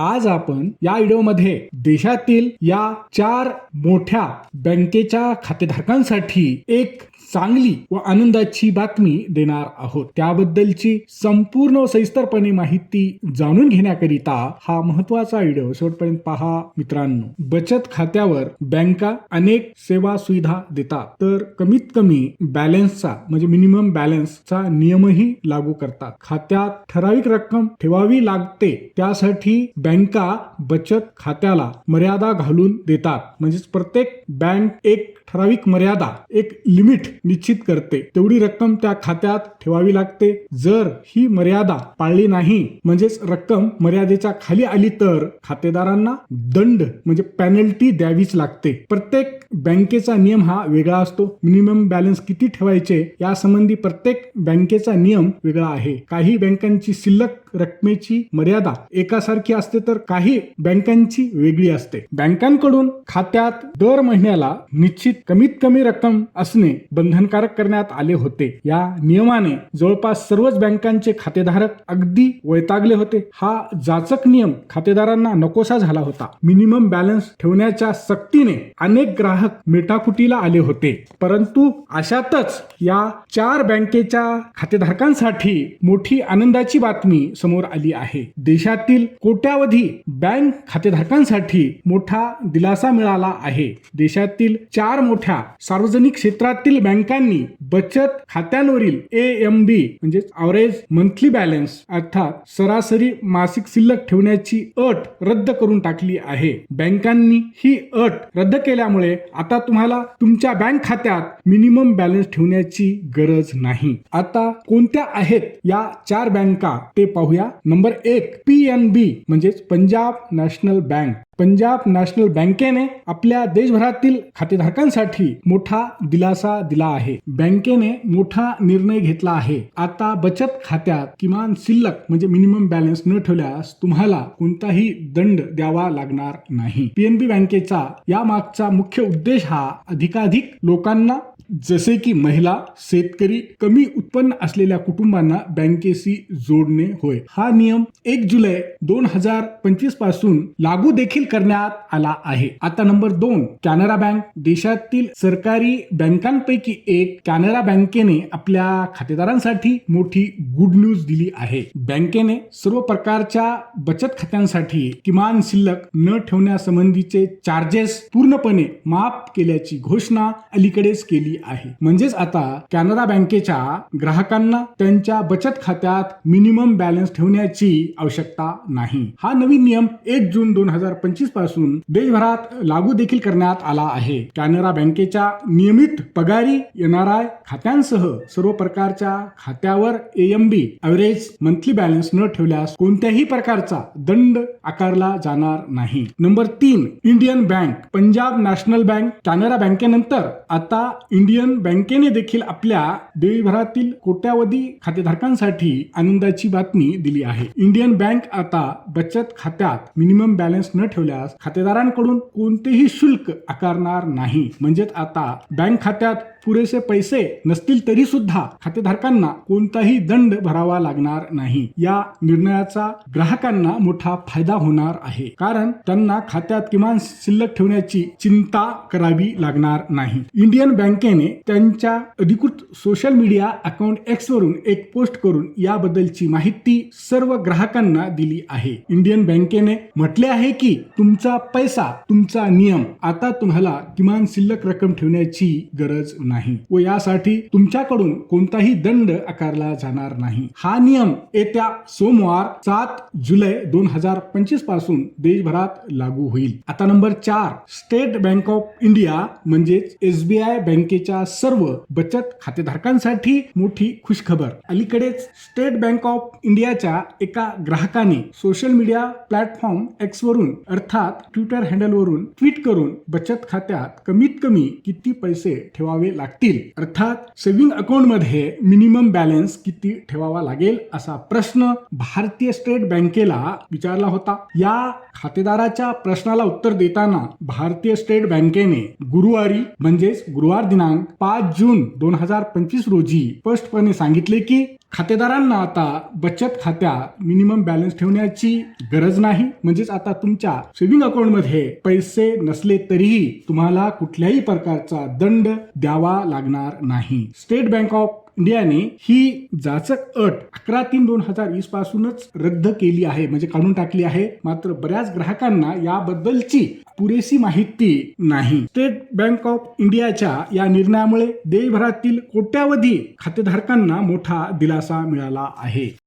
आज आपण या व्हिडिओमध्ये देशातील या चार मोठ्या बँकेच्या खातेधारकांसाठी एक चांगली व आनंदाची बातमी देणार आहोत. त्याबद्दलची संपूर्ण सविस्तरपणे माहिती जाणून घेण्याकरिता हा महत्त्वाचा व्हिडिओ शेवटपर्यंत पहा मित्रांनो. बचत खात्यावर बँका अनेक सेवा सुविधा देतात. तर कमीत कमी बॅलन्सचा म्हणजे मिनिमम बॅलन्सचा नियमही लागू करतात. खात्यात ठराविक रक्कम ठेवावी लागते. त्यासाठी बँका बचत खात्याला मर्यादा घालून देतात. म्हणजेच प्रत्येक बँक एक ठराविक मर्यादा एक लिमिट निश्चित करते. तेवढी रक्कम त्या खात्यात ठेवावी लागते. जर ही मर्यादा पाळली नाही म्हणजेच रक्कम मर्यादेच्या खाली आली तर खातेदारांना दंड म्हणजे पॅनल्टी द्यावीच लागते. प्रत्येक बँकेचा नियम हा वेगळा असतो. मिनिमम बॅलन्स किती ठेवायचे यासंबंधी प्रत्येक बँकेचा नियम वेगळा आहे. काही बँकांची शिल्लक रकमेची मर्यादा एकासारखी असते तर काही बँकांची वेगळी असते. बँकांकडून खात्यात दर महिन्याला निश्चित कमीत कमी रक्कम असणे बंधनकारक करण्यात आले होते. या नियमाने जवळपास सर्वच बँकांचे खातेधारक अगदी वैतागले होते. हा जाचक नियम खातेदारांना नकोसा झाला होता. मिनिमम बॅलन्स ठेवण्याच्या सक्तीने अनेक ग्राहक मेटाकुटीला आले होते. परंतु अशातच या चार बँकेच्या खातेधारकांसाठी मोठी आनंदाची बातमी समोर आली आहे. देशातील कोट्यावधी बँक खातेधारकांसाठी मोठा दिलासा मिळाला आहे. देशातील चार मोठ्या सार्वजनिक क्षेत्रातील बँकांनी बचत खात्यांवरील ए एम बी म्हणजे अवरेज मंथली बॅलन्स अर्थात सरासरी मासिक शिल्लक ठेवण्याची अट रद्द करून टाकली आहे. बँकांनी ही अट रद्द केल्यामुळे आता तुम्हाला तुमच्या बँक खात्यात मिनिमम बॅलन्स ठेवण्याची गरज नाही. आता कोणत्या आहेत या चार बँका ते पाहूया. नंबर एक पी एन बी म्हणजेच Punjab national bank. Punjab national बँकेने आपल्या देशभरातील खातेधारकांसाठी मोठा दिलासा दिला आहे. बँकेने मोठा निर्णय घेतला आहे. आता बचत खात्यात किमान शिल्लक म्हणजे मिनिमम बॅलन्स न ठेवल्यास तुम्हाला कोणताही दंड द्यावा लागणार नाही. पीएनबी बँकेचा या मागचा मुख्य उद्देश हा अधिकाधिक लोकांना जसे की महिला शेतकरी कमी उत्पन्न असलेल्या कुटुंबांना बँकेशी जोडणे होय. हा नियम एक जुलै दोन हजार पंचवीसपासून लागू देखील करण्यात आला आहे. आता नंबर दोन कॅनरा बँक. देशातील सरकारी बँकांपैकी एक कॅनरा बँकेने आपल्या खातेदारांसाठी मोठी गुड न्यूज दिली आहे. बँकेने सर्व प्रकारच्या बचत खात्यांसाठी किमान शिल्लक न ठेवण्यासंबंधीचे चार्जेस पूर्णपणे माफ केल्याची घोषणा अलीकडेच केली आहे. म्हणजेच आता कॅनरा बँकेच्या ग्राहकांना त्यांच्या बचत खात्यात मिनिमम बॅलन्स ठेवण्याची आवश्यकता नाही. हा नवीन नियम एक जून दोन हजार पंचवीस पासून देशभरात लागू देखील करण्यात आला आहे. कॅनरा बँकेच्या नियमित पगारी एनआरआय खात्यांसह सर्व प्रकारच्या खात्यावर AMB B average monthly balance न ठेवल्यास कोणत्याही प्रकारचा दंड आकारला जाणार नाही. नंबर तीन Indian bank Punjab national bank Canara बँकेनंतर आता इंडियन बँकेने देखील आपल्या देशभरातील कोट्यावधी खातेधारकांसाठी आनंदाची बातमी दिली आहे. इंडियन बँक आता बचत खात्यात मिनिमम बॅलन्स न ठेवल्यास खातेदारांकडून कोणतेही शुल्क आकारणार नाही. म्हणजेच आता बँक खात्यात पुरेसे पैसे नसतील तरी सुद्धा खातेधारकांना कोणताही दंड भरावा लागणार नाही. या निर्णयाचा ग्राहकांना मोठा फायदा होणार आहे. कारण त्यांना खात्यात किमान शिल्लक ठेवण्याची चिंता करावी लागणार नाही. इंडियन बँकेने त्यांच्या अधिकृत सोशल मीडिया अकाउंट एक्स वरून एक पोस्ट करून याबद्दलची माहिती सर्व ग्राहकांना दिली आहे. इंडियन बँकेने म्हटले आहे की तुमचा पैसा तुमचा नियम आता तुम्हाला किमान शिल्लक रक्कम ठेवण्याची गरज नाही व यासाठी तुमच्याकडून कोणताही दंड आकारला जाणार नाही. हा नियम येत्या सोमवार सात जुलै दोन हजार पंचवीसपासून देशभरात लागू होईल. आता नंबर चार स्टेट बँक ऑफ इंडिया म्हणजेच एसबीआय बँकेच्या सर्व बचत खातेधारकांसाठी मोठी खुशखबर. अलीकडेच स्टेट बँक ऑफ इंडियाच्या एका ग्राहकाने सोशल मीडिया प्लॅटफॉर्म एक्स वरून अर्थात ट्विटर हँडलवरून ट्विट करून बचत खात्यात कमीत कमी किती पैसे ठेवावे लागतील? अर्थात सेव्हिंग अकाउंटमध्ये मिनिमम बॅलन्स किती ठेवावा लागेल असा प्रश्न भारतीय स्टेट बँकेला विचारला होता. या खातेदाराच्या प्रश्नाला उत्तर देताना भारतीय स्टेट बँकेने गुरुवारी म्हणजेच गुरुवार दिनांक पाच जून दोन हजार पंचवीस रोजी स्पष्टपणे सांगितले की खातेदारांना आता बचत खात्या मिनिमम बॅलन्स ठेवण्याची गरज नाही. म्हणजेच आता तुमच्या सेव्हिंग अकाउंटमध्ये पैसे नसले तरीही तुम्हाला कुठल्याही प्रकारचा दंड द्यावा लागणार नाही. स्टेट बँक ऑफ इंडियाने ही जाचक अट अकरा तीन दोन हजार वीस पासूनच रद्द केली आहे म्हणजे काढून टाकली आहे. मात्र बऱ्याच ग्राहकांना याबद्दलची पुरेशी माहिती नाही. स्टेट बँक ऑफ इंडियाच्या या निर्णयामुळे देशभरातील कोट्यावधी खातेधारकांना मोठा दिलासा मिळाला आहे.